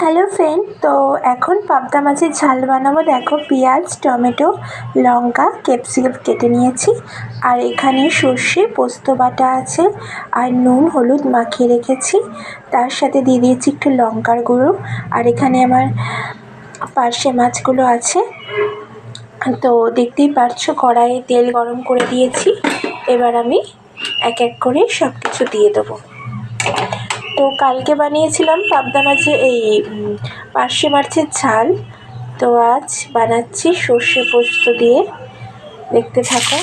Hello friend, তো এখন পাবদা মাছের ঝাল বানাবো। দেখো পেঁয়াজ, টমেটো, লঙ্কা, ক্যাপসিকাম কেটে নিয়েছি। আর এখানে সর্ষে, পোস্ত বাটা আছে আর নুন, হলুদ মাখিয়ে রেখেছি। তার সাথে দিয়ে দিয়েছি একটু লঙ্কার গুঁড়ো। আর এখানে আমার পার্শে মাছগুলো আছে। তো দেখতেই পারছ, কড়াইয়ে তেল গরম করে দিয়েছি। এবার আমি এক এক করে সব কিছু দিয়ে দেবো। তো কালকে বানিয়েছিলাম পাবদা মাছে এই পার্শে মাছের ঝাল। তো আজ বানাচ্ছি সর্ষে পোস্ত দিয়ে। দেখতে থাকো।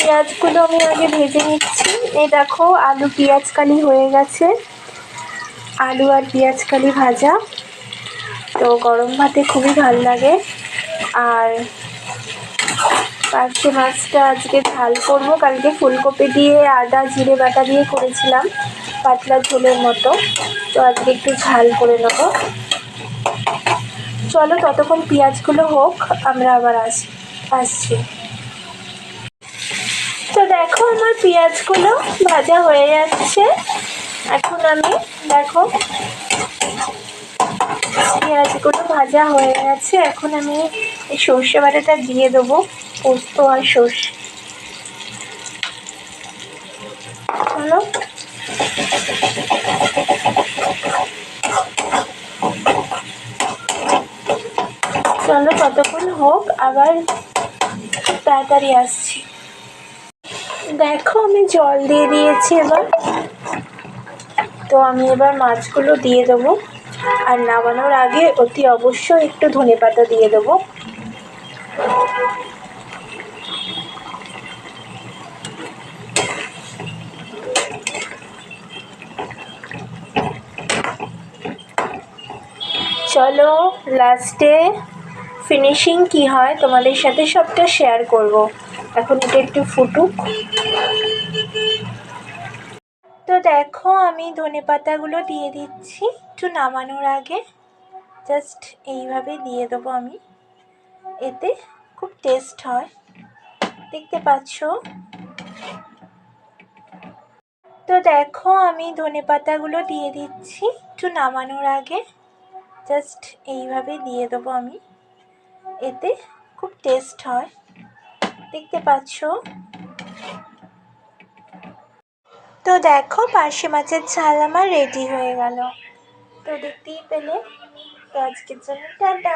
পেঁয়াজগুলো আমি আগে ভেজে নিচ্ছি। এই দেখো, আলু পেঁয়াজ কালি হয়ে গেছে। আলু আর পেঁয়াজ কালি ভাজা। তো গরম ভাতে খুবই ভালো লাগে। আর পার্শে মাছটা আজকে ঝাল করব। কালকে ফুলকপি দিয়ে আদা, জিরে বাটা দিয়ে করেছিলাম, পাতলা ঝোলের মতো। তো আজকে একটু ঝাল করে নেব। চলো ততক্ষণ পেঁয়াজগুলো হোক, আমরা আবার আস, আসছি। আমার পেঁয়াজগুলো ভাজা হয়ে যাচ্ছে। এখন আমি দেখো, পেঁয়াজগুলো ভাজা হয়ে গেছে। এখন আমি সর্ষে বাটাটা দিয়ে দেবো, পোস্ত আর সর্ষে। চলো, কতক্ষণ হোক, আবার তাড়াতাড়ি আসছি। দেখো, আমি জল দিয়ে দিয়েছি এবার। তো আমি এবার মাছগুলো দিয়ে দেবো। আর নামানোর আগে অতি অবশ্যই একটু ধনে পাতা দিয়ে দেবো। চলো লাস্টে ফিনিশিং কি হয় তোমাদের সাথে সবটা শেয়ার করব। এখন এটা একটু ফুটুক। তো দেখো, আমি ধনে পাতাগুলো দিয়ে দিচ্ছি একটু নামানোর আগে। জাস্ট এইভাবে দিয়ে দেবো আমি। এতে খুব টেস্ট হয়। দেখতে পাচ্ছ? তো দেখো, আমি ধনে পাতাগুলো দিয়ে দিচ্ছি একটু নামানোর আগে। জাস্ট এইভাবে দিয়ে দেবো আমি। এতে খুব টেস্ট হয়। দেখতে পাচ্ছ? তো দেখো, পার্শে মাছের ঝাল আমার রেডি হয়ে গেল। তো দেখতেই পেলে। তো আজকের জন্য টাটা